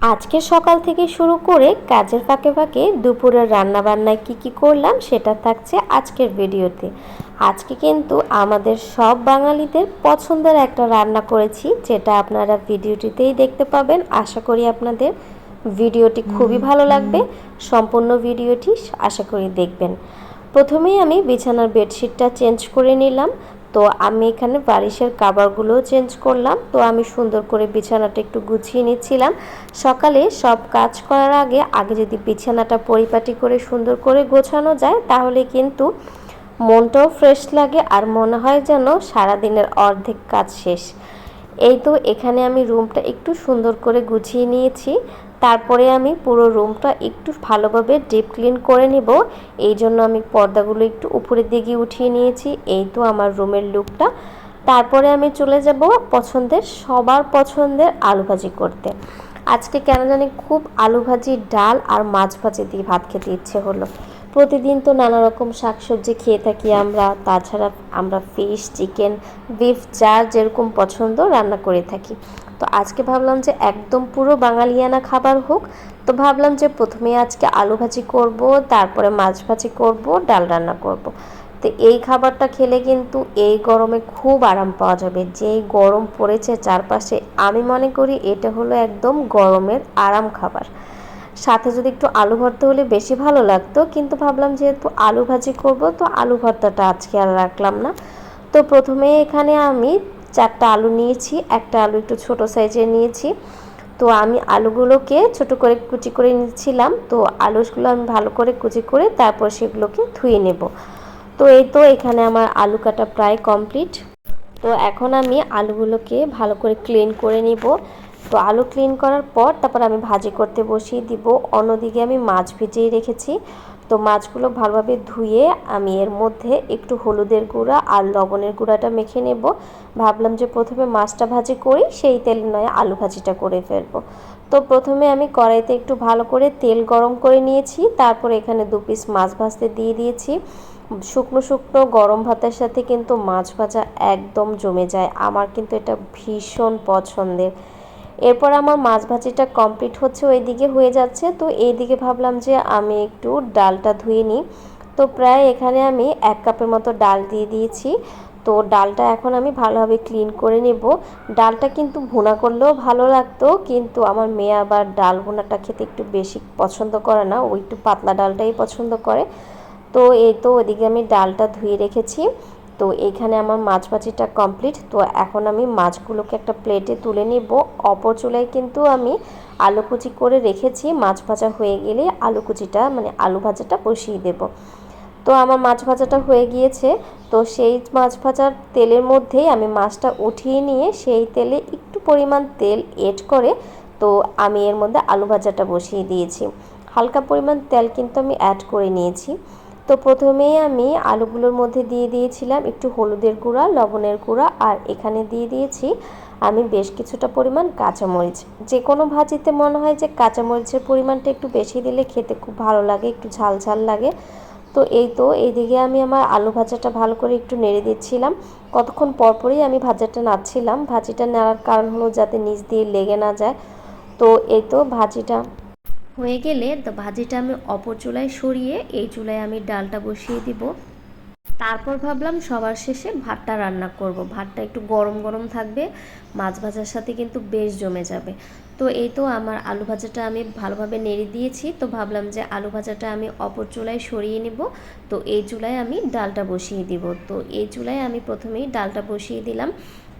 আজকে সকাল থেকে শুরু করে কাজের ফাঁকে ফাঁকে দুপুরের রান্না বান্নায় কি কি করলাম সেটা থাকছে আজকের ভিডিওতে। আজকে কিন্তু আমাদের সব বাঙালিদের পছন্দের একটা রান্না করেছি, যেটা আপনারা ভিডিওটিতেই দেখতে পাবেন। আশা করি আপনাদের ভিডিওটি খুবই ভালো লাগবে, সম্পূর্ণ ভিডিওটি আশা করি দেখবেন। প্রথমেই আমি বিছানার বেডশিটটা চেঞ্জ করে নিলাম। তো আমি এখানে বারিশের কাবারগুলো চেঞ্জ করলাম। তো আমি সুন্দর করে বিছানাটা একটু গুছিয়ে নিচ্ছিলাম। সকালে সব কাজ করার আগে আগে যদি বিছানাটা পরিপাটি করে সুন্দর করে গোছানো যায়, তাহলে কিন্তু মনটাও ফ্রেশ লাগে আর মনে হয় যেন সারাদিনের অর্ধেক কাজ শেষ। এই তো এখানে আমি রুমটা একটু সুন্দর করে গুছিয়ে নিয়েছি। তারপরে আমি পুরো রুমটা একটু ভালোভাবে ডিপ ক্লিন করে নিব। এই জন্য আমি পর্দাগুলো একটু উপরের দিকে উঠিয়ে নিয়েছি। এই তো আমার রুমের লুকটা। তারপরে আমি চলে যাব পছন্দের, সবার পছন্দের আলু ভাজি করতে। আজকে কেন জানি খুব আলু ভাজি, ডাল আর মাছ ভাজি দিয়ে ভাত খেতে ইচ্ছে হলো। প্রতিদিন তো নানা রকম শাকসবজি খেয়ে থাকি আমরা, তাছাড়া আমরা ফিশ চিকেন বিফ যার যেরকম পছন্দ রান্না করে থাকি। তো আজকে ভাবলাম যে একদম পুরো বাঙালিয়ানা খাবার হোক, তো ভাবলাম যে প্রথমে আজকে আলু ভাজি করব, তারপরে মাছ ভাজি করব, ডাল রান্না করব। তো এই খাবারটা খেলে কিন্তু এই গরমে খুব আরাম পাওয়া যাবে। যেই গরম পড়েছে চারপাশে, আমি মনে করি এটা হলো একদম গরমের আরাম খাবার। সাথে যদি একটু আলু ভর্তা হলে বেশি ভালো লাগতো, কিন্তু ভাবলাম যেহেতু আলু ভাজি করব, তো আলু ভর্তাটা আজকে আর রাখলাম না। তো প্রথমে এখানে আমি চারটা আলু নিয়েছি, একটা আলু একটু ছোট সাইজের নিয়েছি। তো আমি আলুগুলোকে ছোট করে কুচি করে নিচ্ছিলাম, তো আলুগুলো আমি ভালো করে কুচি করে তারপর সেগুলোকে ধুয়ে নেব। তো এই তো এখানে আমার আলু কাটা প্রায় কমপ্লিট। তো এখন আমি আলুগুলোকে ভালো করে ক্লিন করে নিব। তো আলু ক্লিন করার পর তারপর আমি ভাজি করতে বসিয়ে দিব। অন্যদিকে আমি মাছ ভিজিয়ে রেখেছি। তো মাছগুলো ভালোভাবে ধুয়ে আমি এর মধ্যে একটু হলুদের গুঁড়া আর লবণের গুঁড়াটা মেখে নেব। ভাবলাম যে প্রথমে মাছটা ভাজি করি, সেই তেল নয়, আলু ভাজিটা করে ফেলব। তো প্রথমে আমি কড়াইতে একটু ভালো করে তেল গরম করে নিয়েছি। তারপর এখানে দু পিস মাছ ভাজতে দিয়ে দিয়েছি। শুকনো শুকনো গরম ভাতের সাথে কিন্তু মাছ ভাজা একদম জমে যায়। আমার কিন্তু এটা ভীষণ পছন্দের। এরপর আমার মাছ ভাজিটা কমপ্লিট হচ্ছে ওই দিকে হয়ে যাচ্ছে। তো এই দিকে ভাবলাম যে আমি একটু ডালটা ধুয়ে নিই। তো প্রায় এখানে আমি এক কাপের মতো ডাল দিয়ে দিয়েছি। তো ডালটা এখন আমি ভালোভাবে ক্লিন করে নেব। ডালটা কিন্তু ভুনা করলেও ভালো লাগতো, কিন্তু আমার মেয়ে আবার ডাল ভুনাটা খেতে একটু বেশি পছন্দ করে না ওই একটু পাতলা ডালটাই পছন্দ করে। তো এই তো ওদিকে আমি ডালটা ধুয়ে রেখেছি। তো এইখানে আমার মাছ ভাজিটা কমপ্লিট তো এখন আমি মাছগুলোকে একটা প্লেটে তুলে নিব। অপর চুলায় কিন্তু আমি আলু কুচি করে রেখেছি। মাছ ভাজা হয়ে গেলে আলু কুচিটা মানে আলু ভাজাটা বসিয়ে দেব। তো আমার মাছ ভাজাটা হয়ে গিয়েছে। তো সেই মাছ ভাজার তেলের মধ্যেই আমি মাছটা উঠিয়ে নিয়ে সেই তেলে একটু পরিমাণ তেল এড করে, তো আমি এর মধ্যে আলু ভাজাটা বসিয়ে দিয়েছি। হালকা পরিমাণ তেল কিন্তু আমি অ্যাড করে নিয়েছি। তো প্রথমেই আমি আলুগুলোর মধ্যে দিয়ে দিয়েছিলাম একটু হলুদের গুঁড়া, লবণের গুঁড়া আর এখানে দিয়ে দিয়েছি আমি বেশ কিছুটা পরিমাণ কাঁচামরিচ। যে কোনো ভাজিতে মনে হয় যে কাঁচামরিচের পরিমাণটা একটু বেশি দিলে খেতে খুব ভালো লাগে, একটু ঝাল ঝাল লাগে। তো এই তো এইদিকে আমি আমার আলু ভাজাটা ভালো করে একটু নেড়ে দিচ্ছিলাম। কতক্ষণ পরপরই আমি ভাজাটা নাড়ছিলাম। ভাজিটা নেড়ার কারণ হলো যাতে নিচ দিয়ে লেগে না যায়। তো এই তো ভাজিটা হয়ে গেলে তো ভাজিটা আমি অপর চুলায় সরিয়ে এই চুলায় আমি ডালটা বসিয়ে দিব। তারপর ভাবলাম সবার শেষে ভাতটা রান্না করব। ভাতটা একটু গরম গরম থাকবে, মাছ ভাজার সাথে কিন্তু বেশ জমে যাবে। তো এই তো আমার আলু ভাজাটা আমি ভালোভাবে নেড়ে দিয়েছি। তো ভাবলাম যে আলু ভাজাটা আমি অপর চুলায় সরিয়ে নিব। তো এই চুলায় আমি ডালটা বসিয়ে দিব। তো এই চুলায় আমি প্রথমেই ডালটা বসিয়ে দিলাম।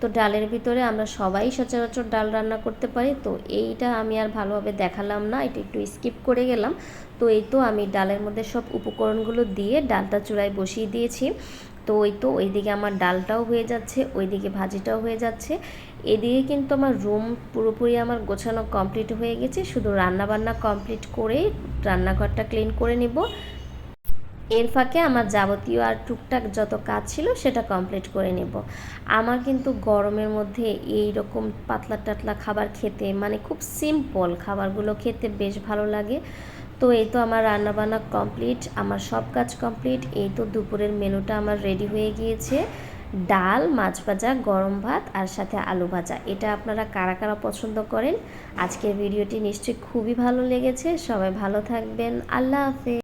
তো ডালের ভিতরে আমরা সবাই সচরাচর ডাল রান্না করতে পারি। তো এইটা আমি আর ভালোভাবে দেখালাম না, এটা একটু স্কিপ করে গেলাম। তো এই তো আমি ডালের মধ্যে সব উপকরণগুলো দিয়ে ডালটা চূড়ায় বসিয়ে দিয়েছি। তো ওই তো ওইদিকে আমার ডালটাও হয়ে যাচ্ছে, ওইদিকে ভাজিটাও হয়ে যাচ্ছে। এদিকে কিন্তু আমার রুম পুরোপুরি আমার গোছানো কমপ্লিট হয়ে গেছে। শুধু রান্নাবান্না কমপ্লিট করে রান্নাঘরটা ক্লিন করে নিব। এর ফাঁকে আমার যাবতীয় আর টুকটাক যত কাজ ছিল সেটা কমপ্লিট করে নেব। আমার কিন্তু গরমের মধ্যে এই রকম পাতলা টাতলা খাবার খেতে মানে খুব সিম্পল খাবারগুলো খেতে বেশ ভালো লাগে। তো এই তো আমার রান্নাবান্না কমপ্লিট আমার সব কাজ কমপ্লিট এই তো দুপুরের মেনুটা আমার রেডি হয়ে গিয়েছে। ডাল, মাছ ভাজা, গরম ভাত আর সাথে আলু ভাজা। এটা আপনারা কারা কারা পছন্দ করেন? আজকের ভিডিওটি নিশ্চয়ই খুবই ভালো লেগেছে। সবাই ভালো থাকবেন। আল্লাহ হাফেজ।